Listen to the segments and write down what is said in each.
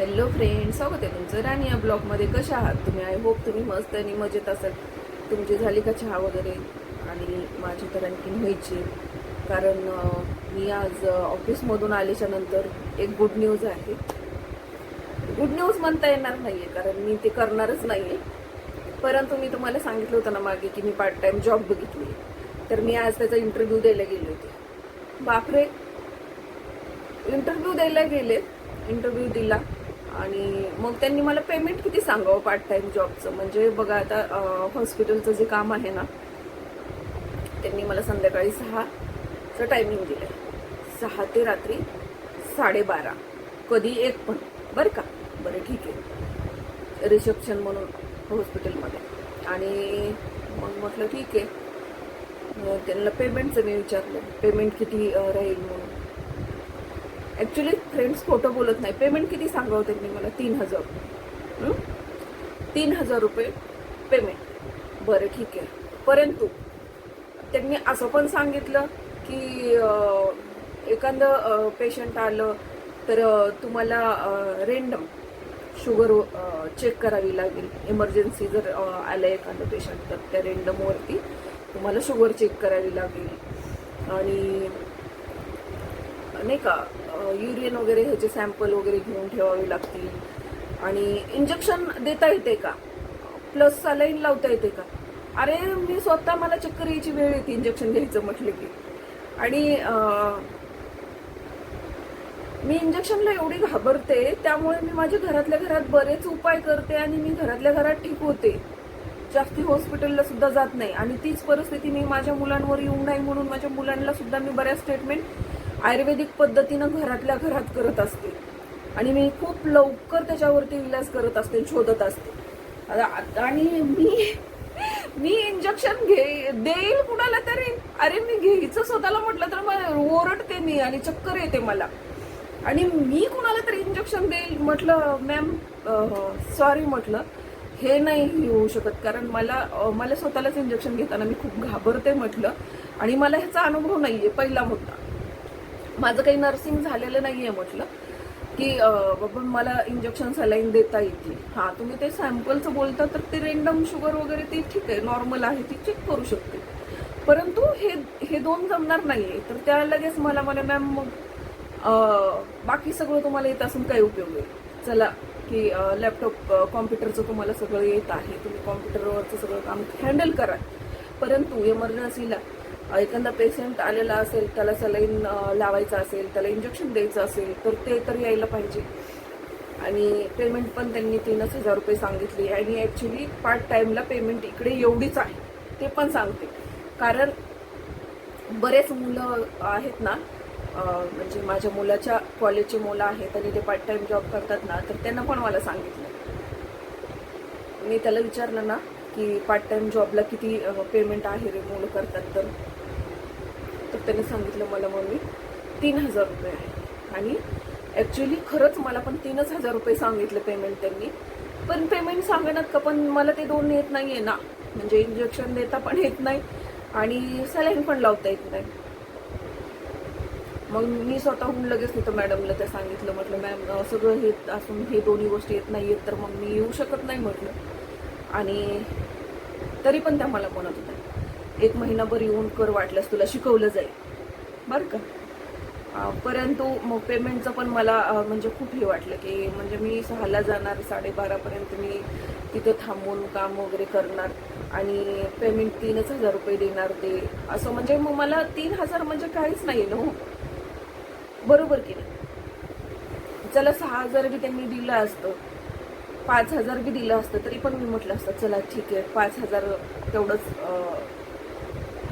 Hello friend स्वागत आहे तुमचं राणी या ब्लॉगमध्ये कशा आहात तुम्ही? आय होप तुम्ही मस्त आणि मजेत असाल. तुमची झाली का चहा वगैरे? आणि माझी तर आणखीन व्हायची. कारण मी आज ऑफिसमधून आल्याच्यानंतर एक गुड न्यूज आहे. गुड न्यूज म्हणता येणार नाही आहे कारण मी ते करणारच नाही आहे परंतु मी तुम्हाला सांगितलं होतं ना मागे की मी पार्ट टाइम जॉब बघितली. तर मी आज त्याचा इंटरव्ह्यू द्यायला गेले होते. बापरे! इंटरव्ह्यू द्यायला गेले इंटरव्ह्यू दिला. आणि मग त्यांनी मला पेमेंट किती सांगावं पार्ट टाइम जॉबचं म्हणजे बघा आता हॉस्पिटलचं जे काम आहे ना त्यांनी मला संध्याकाळी सहाचं टायमिंग दिलं सहा ते रात्री साडेबारा. कधी एक पण. बरं का? बरं ठीक आहे. रिसेप्शन म्हणून हॉस्पिटलमध्ये आणि मग म्हटलं ठीक आहे. मग त्यांना पेमेंटचं मी विचारलं. पेमेंट किती राहील म्हणून. ॲक्च्युली फ्रेंड्स खोटं बोलत नाही. पेमेंट किती सांगावं हो त्यांनी मला? तीन हजार. तीन हजार रुपये पेमेंट बरं ठीक आहे. परंतु त्यांनी असं पण सांगितलं की एखादं पेशंट आलं तर तुम्हाला रेंडम शुगर चेक करावी लागेल. इमर्जन्सी जर आलं एखादं पेशंट तर त्या रेंडमवरती तुम्हाला शुगर चेक करावी लागेल. आणि नाही का युरियन वगैरे ह्याचे सॅम्पल वगैरे घेऊन ठेवावे लागतील. आणि इंजेक्शन देता येते का? प्लस सलाईन लावता येते का? अरे मी स्वतः मला चक्कर यायची वेळ येते इंजेक्शन घ्यायचं म्हटलं की. आणि मी इंजेक्शनला एवढी घाबरते त्यामुळे मी माझ्या घरातल्या घरात बरेच उपाय करते आणि मी घरातल्या घरात ठीक होते. जास्ती हॉस्पिटलला सुद्धा जात नाही. आणि तीच परिस्थिती मी माझ्या मुलांवर येऊ नाही म्हणून माझ्या मुलांना सुद्धा मी बऱ्याच स्टेटमेंट आयुर्वेदिक पद्धतीनं घरातल्या घरात करत असते. आणि मी खूप लवकर त्याच्यावरती इलाज करत असते शोधत असते. आता आणि मी मी इंजेक्शन घे देईल कुणाला तरी? अरे मी घ्यायचं स्वतःला म्हटलं तर मला ओरडते मी आणि चक्कर येते मला. आणि मी कुणाला तरी इंजेक्शन देईल म्हटलं मॅम सॉरी म्हटलं. हे नाही होऊ शकत. कारण मला मला स्वतःलाच इंजेक्शन घेताना मी खूप घाबरते म्हटलं. आणि मला ह्याचा अनुभव नाही आहे पहिला मुद्दा. माझं काही नर्सिंग झालेलं नाही आहे म्हटलं की बाबा मला इंजेक्शन सलाईन देता येतील. हां तुम्ही ते सॅम्पलचं बोलता तर ते रेंडम शुगर वगैरे ते ठीक आहे नॉर्मल आहे ती चेक करू शकते. परंतु हे हे दोन जमणार नाही आहे तर त्या लगेच मला म्हणे मॅम मग बाकी सगळं तुम्हाला येत असून काय उपयोग आहे चला की लॅपटॉप कॉम्प्युटरचं तुम्हाला सगळं येत आहे तुम्ही कॉम्प्युटरवरचं सगळं काम हँडल करा. परंतु इमर्जन्सीला एखादा पेशंट आलेला असेल त्याला सलाईन लावायचं असेल त्याला इंजेक्शन द्यायचं असेल तर ते तर यायला पाहिजे. आणि पेमेंट पण त्यांनी तीनच हजार रुपये सांगितली. आणि ॲक्च्युली पार्ट टाईमला पेमेंट इकडे एवढीच आहे ते पण सांगते. कारण बरेच मुलं आहेत ना म्हणजे माझ्या मुलाच्या कॉलेजचे मुलं आहेत आणि ते पार्ट टाईम जॉब करतात ना तर त्यांना पण मला सांगितलं. मी त्याला विचारलं ना की पार्ट टाईम जॉबला किती पेमेंट आहे रे मुलं करतात तर? तर त्याने सांगितलं मला मम्मी तीन हजार रुपये आहे. आणि ॲक्च्युली खरंच मला पण तीनच हजार रुपये सांगितलं पेमेंट त्यांनी. पण पेमेंट सांगणार का पण मला ते दोन येत नाही आहे ना. म्हणजे इंजेक्शन देता पण येत नाही आणि सलाईन पण लावता येत नाही. मग मी स्वतःहून लगेच तिथं मॅडमला ते सांगितलं म्हटलं मॅम सगळं हे असून हे दोन्ही गोष्टी येत नाही आहेत तर मग मी येऊ शकत नाही म्हटलं. आणि तरी पण त्या मला म्हणत होत्या. एक महिनाभर येऊन कर वाटल्यास तुला शिकवलं जाईल. बरं का? परंतु मग पेमेंटचं पण मला म्हणजे खूप हे वाटलं की म्हणजे मी सहाला जाणार साडेबारापर्यंत मी तिथं थांबून काम वगैरे करणार आणि पेमेंट तीनच हजार रुपये देणार ते. असं म्हणजे मग मला तीन हजार म्हणजे काहीच नाही ना हो? बरोबर की नाही? चला सहा हजार बी त्यांनी दिलं असतं. पाच हजार बी दिलं असतं तरी पण मी म्हटलं असतं चला ठीक आहे पाच हजार तेवढंच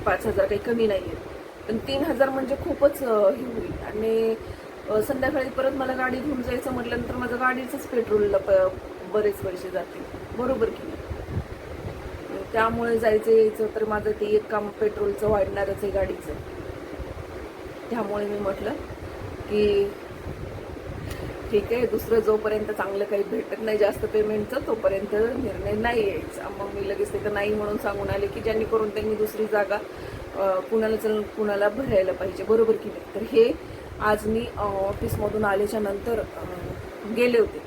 पाच हजार काही कमी नाही आहेत पण तीन हजार म्हणजे खूपच हे होईल. आणि संध्याकाळी परत मला गाडी घेऊन जायचं म्हटल्यानंतर माझं गाडीचंच पेट्रोलला प- बरेच पैसे जातील बरोबर की नाही? त्यामुळे जायचं यायचं तर माझं ते एक काम पेट्रोलचं वाढणारच आहे गाडीचं. त्यामुळे मी म्हटलं की ठीक आहे दुसरं जोपर्यंत चांगलं काही भेटत नाही जास्त पेमेंटचं तोपर्यंत निर्णय नाही यायचा. मग मी लगेच तिथं नाही म्हणून सांगून आले की ज्यांनी त्यांनी दुसरी जागा कुणाला चल कुणाला भरायला पाहिजे. बरोबर की नाही? तर हे आज मी ऑफिसमधून आल्याच्यानंतर गेले होते.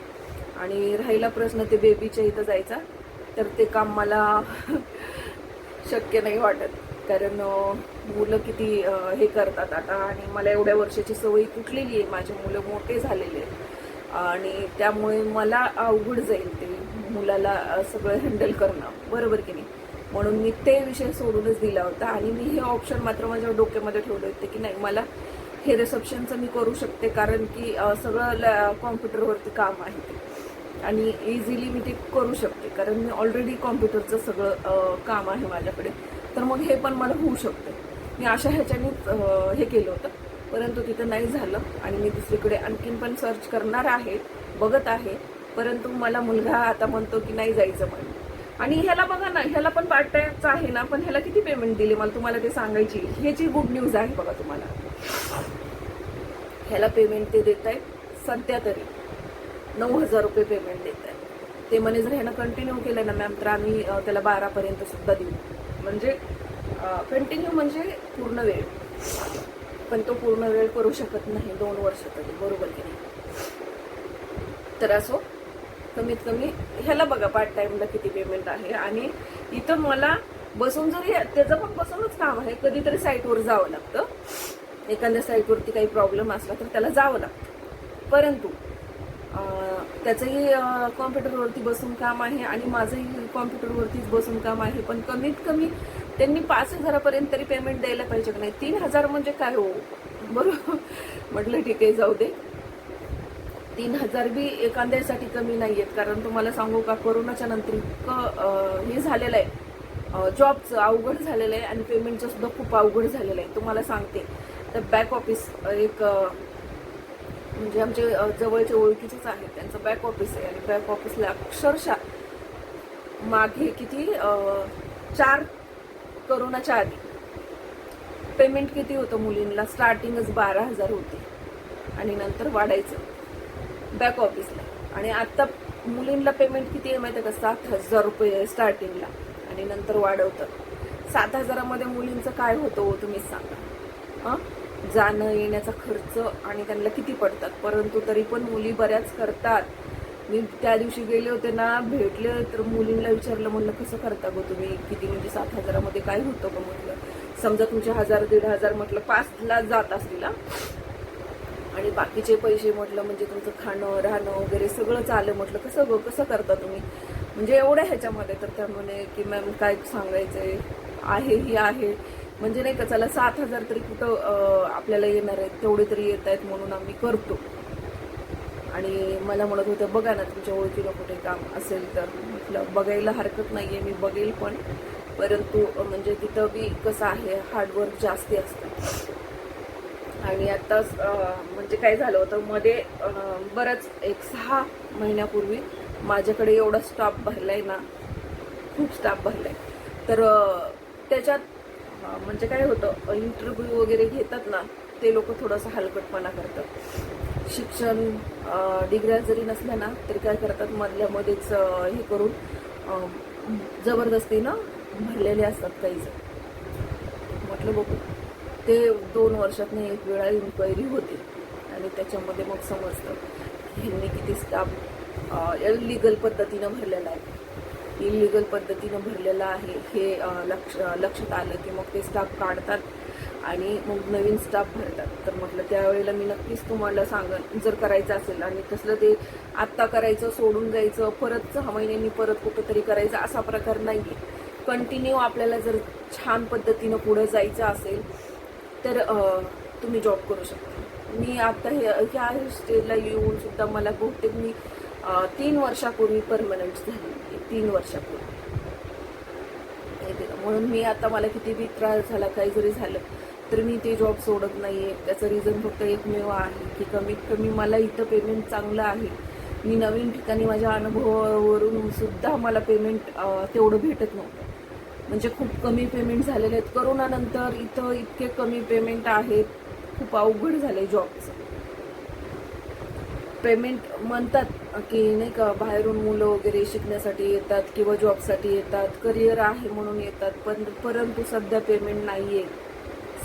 आणि राहिला प्रश्न ते बेबीच्या इथं जायचा. तर ते काम मला शक्य नाही वाटत. कारण मुलं किती हे करतात आता. आणि मला एवढ्या वर्षाची सवय तुटलेली आहे. माझे मुलं मोठे झालेले आहेत. आणि त्यामुळे मला अवघड जाईल ते मुलाला सगळं हँडल करणं. बरोबर की नाही? म्हणून मी ते विषय सोडूनच दिला होता आणि मी हे ऑप्शन मात्र माझ्या डोक्यामध्ये ठेवले होते की नाही मला हे रिसेप्शनचं मी करू शकते कारण की सगळं कॉम्प्युटरवरती काम आहे ते. आणि इझिली मी ते करू शकते कारण मी ऑलरेडी कॉम्प्युटरचं सगळं काम आहे माझ्याकडे. तर मग हे पण मला होऊ शकतं. मी अशा ह्याच्यानेच हे केलं होतं. परंतु तिथं नाही झालं. आणि मी दुसरीकडे आणखीन पण सर्च करणार आहे बघत आहे. परंतु मला मुलगा आता म्हणतो की नाही जायचं म्हणून. आणि ह्याला बघा ना ह्याला पण पार्ट टाइमचं आहे ना पण ह्याला किती पेमेंट दिली? मला तुम्हाला ते सांगायची ह्याची गुड न्यूज आहे बघा तुम्हाला. ह्याला पेमेंट ते देत आहेत. सध्या तरी नऊ हजार रुपये पेमेंट देत आहेत. ते म्हणे जर ह्यानं कंटिन्यू केलं ना मॅम तर आम्ही त्याला बारापर्यंत सुद्धा देऊ. म्हणजे कंटिन्यू म्हणजे पूर्ण वेळ. पण तो पूर्ण वेळ करू शकत नाही दोन वर्ष तरी बरोबर की नाही? तर असो कमीत कमी ह्याला बघा पार्ट टाइमला किती पेमेंट आहे. आणि इथं मला बसून जरी त्याचं पण बसूनच काम आहे. कधीतरी साईटवर जावं लागतं. एखाद्या साईटवरती काही प्रॉब्लेम असला तर त्याला जावं लागतं. परंतु त्याचंही कॉम्प्युटरवरती बसून काम आहे आणि माझंही कॉम्प्युटरवरतीच बसून काम आहे. पण कमीत कमी त्यांनी पाच हजारापर्यंत तरी पेमेंट द्यायला पाहिजे का नाही? तीन हजार म्हणजे काय हो? बरोबर म्हटलं ठीक आहे जाऊ दे. तीन हजार बी एखाद्यासाठी कमी नाही आहेत कारण तुम्हाला सांगू का कोरोनाच्या नंतर इतकं हे झालेलं आहे. जॉबचं अवघड झालेलं आहे आणि पेमेंटचं सुद्धा खूप अवघड झालेलं आहे. तुम्हाला सांगते. तर बॅक ऑफिस एक म्हणजे आमचे जवळचे ओळखीचेच आहेत. त्यांचं बॅक ऑफिस आहे आणि बॅक ऑफिसला अक्षरशः मागे किती चार करोनाच्या आधी. पेमेंट किती होतं मुलींना? स्टार्टिंगच बारा हजार होते. आणि नंतर वाढायचं. बॅक ऑफिसला आणि आता मुलींना पेमेंट किती आहे माहिती आहे का? सात हजार रुपये आहे स्टार्टिंगला आणि नंतर वाढवतं. सात हजारामध्ये मुलींचं काय होतं हो तुम्हीच सांगा. हं? जाणं येण्याचा खर्च आणि त्यांना किती पडतात? परंतु तरी पण मुली बऱ्याच करतात. मी त्या दिवशी गेले होते ना भेटले तर मुलींना विचारलं म्हणलं कसं करता गो तुम्ही? किती म्हणजे सात हजारामध्ये काय होतं गं? म्हटलं समजा तुमचे हजार दीड हजार म्हटलं पाचला जात असतील आणि बाकीचे पैसे म्हटलं म्हणजे तुमचं खाणं राहणं वगैरे सगळंच आलं म्हटलं कसं गं? कसं करता तुम्ही? म्हणजे एवढ्या ह्याच्यामध्ये तर त्या म्हणे की मॅम काय सांगायचंय? आहे ही आहे. म्हणजे नाही का चला सात हजार तरी कुठं आपल्याला येणार आहेत तेवढे तरी येत आहेत म्हणून आम्ही करतो. आणि मला म्हणत होतं बघा ना तुमच्या ओळखीला कुठे काम असेल तर. म्हटलं बघायला हरकत नाही आहे मी बघेल पण. परंतु म्हणजे तिथं बी कसं आहे हार्डवर्क जास्ती असतं. आणि आत्ताच म्हणजे काय झालं होतं मध्ये बरंच एक सहा महिन्यापूर्वी माझ्याकडे एवढा स्टाफ भरला आहे ना खूप स्टाफ भरला आहे तर त्याच्यात म्हणजे काय होतं इंटरव्ह्यू वगैरे घेतात ना ते लोक थोडंसं हलकटपणा करतात. शिक्षण डिग्र्या जरी नसल्या ना तरी काय करतात? मधल्यामध्येच हे करून जबरदस्तीनं भरलेले असतात काही जण. म्हटलं बघू. ते दोन वर्षात एक वेळा इन्क्वायरी होते. आणि त्याच्यामध्ये मग समजतं ह्यांनी किती स्टाफ इलिगल पद्धतीनं भरलेला आहे. इलिगल पद्धतीनं भरलेला आहे हे लक्ष लक्षात आलं की मग ते स्टाफ काढतात. आणि मग नवीन स्टाफ भरतात. तर म्हटलं त्यावेळेला मी नक्कीच तुम्हाला सांगन जर करायचं असेल आणि कसलं ते आत्ता करायचं सोडून जायचं परत सहा महिन्यांनी परत कुठंतरी करायचं असा प्रकार नाही आहे कंटिन्यू आपल्याला जर छान पद्धतीनं पुढं जायचं असेल तर तुम्ही जॉब करू शकता. मी आता हे ह्या स्टेजला येऊन सुद्धा मला बहुतेक मी तीन वर्षापूर्वी परमनंट झाली. तीन वर्षापूर्वी. म्हणून मी आता मला किती बी त्रास झाला काही जरी झालं तर मी ते जॉब सोडत नाही आहे त्याचं रिझन फक्त एकमेव आहे की कमीत कमी मला इथं पेमेंट चांगलं आहे. मी नवीन ठिकाणी माझ्या अनुभवावरून सुद्धा मला पेमेंट तेवढं भेटत नव्हतं. म्हणजे खूप कमी पेमेंट झालेले आहेत. करोनानंतर इथं इतके कमी पेमेंट आहेत. खूप अवघड झालंय जॉबचं पेमेंट म्हणतात की नाही का बाहेरून मुलं वगैरे शिकण्यासाठी येतात किंवा जॉबसाठी येतात. करिअर आहे म्हणून येतात. पण परंतु सध्या पेमेंट नाही आहे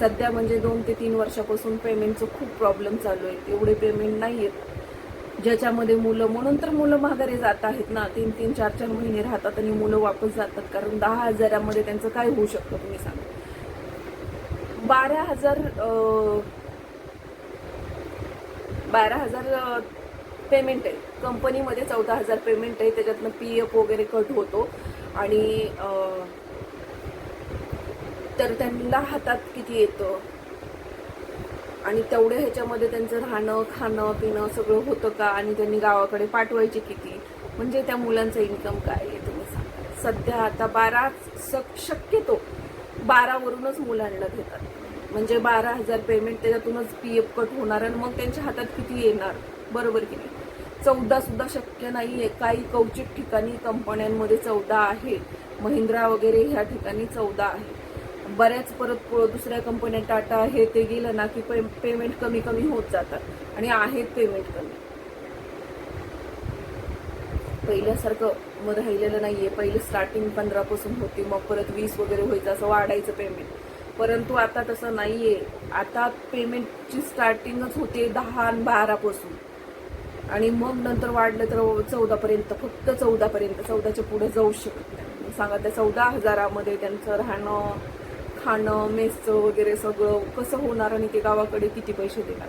सध्या म्हणजे दोन ते तीन वर्षापासून पेमेंटचं खूप प्रॉब्लेम चालू आहे. एवढे पेमेंट नाही आहेत ज्याच्यामध्ये मुलं म्हणून तर मुलं माघारी जात आहेत ना. तीन तीन चार चार महिने राहतात आणि मुलं वापस जातात. कारण दहा हजारामध्ये त्यांचं काय होऊ शकतं तुम्ही सांगा. बारा हजार बारा हजार पेमेंट आहे. कंपनीमध्ये चौदा हजार पेमेंट आहे. त्याच्यातनं पी एफ वगैरे कट होतो. आणि तर त्यांना हातात किती येतं? आणि तेवढ्या ह्याच्यामध्ये त्यांचं राहणं खाणं पिणं सगळं होतं का? आणि त्यांनी गावाकडे पाठवायचे किती? म्हणजे त्या मुलांचं इन्कम काय आहे तुम्ही सांगा. सध्या आता बारा स- शक्यतो बारावरूनच मुलांना घेतात. म्हणजे बारा हजार पेमेंट त्याच्यातूनच पी एफ कट होणार आणि मग त्यांच्या हातात किती येणार? बरोबर की नाही? चौदा सुद्धा शक्य आहे काही कवचित ठिकाणी कंपन्यांमध्ये चौदा आहे. महिंद्रा वगैरे ह्या ठिकाणी चौदा आहे. बऱ्याच परत दुसऱ्या कंपन्या टाटा हे ते गेलं ना की पे पेमेंट कमी कमी होत जातात. आणि आहेत पेमेंट कमी. पहिल्यासारखं मग राहिलेलं नाही आहे पहिले स्टार्टिंग पंधरापासून होती. मग परत वीस वगैरे व्हायचं असं वाढायचं पेमेंट परंतु आता तसं नाही आहे आता पेमेंटची स्टार्टिंगच होते दहा आणि बारापासून. आणि मग नंतर वाढलं तर चौदापर्यंत. फक्त चौदापर्यंत. चौदाच्या पुढे जाऊ शकत नाही. सांगा त्या चौदा हजारामध्ये त्यांचं राहणं खाणं मेसचं वगैरे सगळं कसं होणार आणि ते गावाकडे किती पैसे देणार?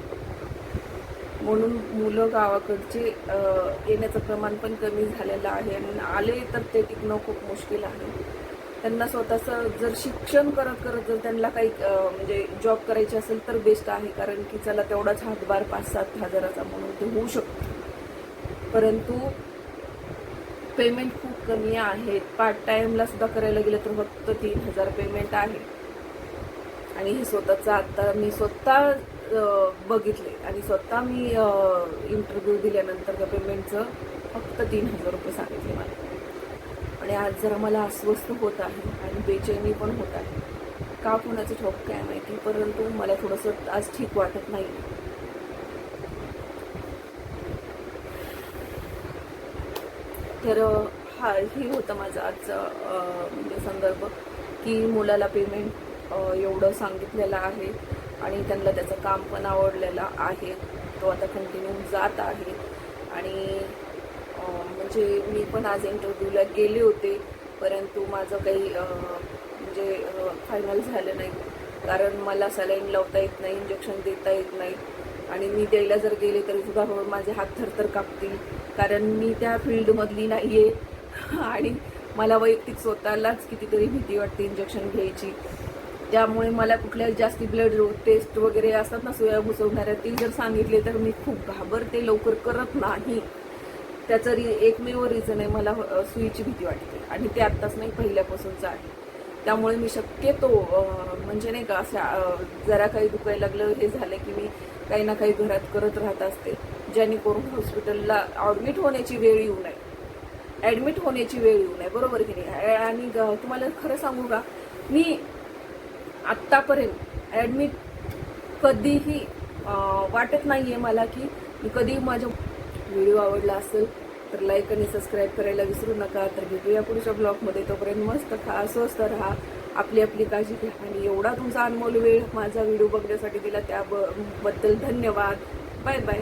म्हणून मुलं गावाकडचे येण्याचं प्रमाण पण कमी झालेलं आहे आणि आले तर ते टिकणं खूप मुश्किल आहे. त्यांना स्वतःचं जर शिक्षण करत करत जर त्यांना काही म्हणजे जॉब करायची असेल तर बेस्ट आहे. कारण की चला तेवढाच हातभार पाच सात हजाराचा म्हणून ते होऊ शकतो. परंतु पेमेंट खूप कमी आहे. पार्ट टाईमला सुद्धा करायला गेलं तर फक्त तीन हजार पेमेंट आहे. आणि हे स्वतःचं आता मी स्वतः बघितले आणि स्वतः मी इंटरव्ह्यू दिल्यानंतर त्या पेमेंटचं फक्त तीन हजार रुपये सांगितले मला. आणि आज जरा मला अस्वस्थ होत आहे आणि बेचैनी पण होत आहे. का कोणाचं ठोक काय माहिती? परंतु मला थोडंसं आज ठीक वाटत नाही. तर हा हे होतं माझं आजचं म्हणजे संदर्भ की मुलाला पेमेंट एवढं सांगितलेलं आहे आणि त्यांना त्याचं काम पण आवडलेलं आहे. तो आता कंटिन्यू जात आहे. आणि म्हणजे मी पण आज इंटरव्ह्यूला गेले होते परंतु माझं काही म्हणजे फायनल झालं नाही. कारण मला सलाईन लावता येत नाही इंजेक्शन देता येत नाही. आणि मी द्यायला जर गेले तरी सुद्धा हो, माझे हात थरथर कापतील. कारण मी त्या फील्डमधली नाही आहे आणि मला वैयक्तिक स्वतःलाच कितीतरी भीती वाटते इंजेक्शन घ्यायची. त्यामुळे मला कुठल्या जास्ती ब्लड टेस्ट वगैरे असतात ना सुया घुसवणाऱ्या ते जर सांगितले तर मी खूप घाबरते लवकर करत नाही. त्याचं रि एकमेव रिझन आहे मला सुईची भीती वाटते. आणि ते आत्ताच नाही पहिल्यापासूनचं आहे. त्यामुळे मी शक्यतो म्हणजे नाही का असं जरा काही दुखायला लागलं हे झालं की मी काही ना काही घरात करत राहत असते. जेणेकरून हॉस्पिटलला ॲडमिट होण्याची वेळ येऊ नये. ॲडमिट होण्याची वेळ येऊ नये बरोबर की नाही? आणि तुम्हाला खरं सांगू का? मी आत्तापर्यंत. ॲडमिट कधीही वाटत नाही आहे मला की मी कधी माझ्या व्हिडिओ आवडला असेल तर लाईक आणि सबस्क्राईब करायला विसरू नका. तर भेटूया पुढच्या ब्लॉगमध्ये. तोपर्यंत मस्त खा स्वस्त राहा. आपली आपली काळजी घ्या. आणि एवढा तुमचा अनमोल वेळ माझा व्हिडिओ बघण्यासाठी दिला त्याबद्दल धन्यवाद. Bye bye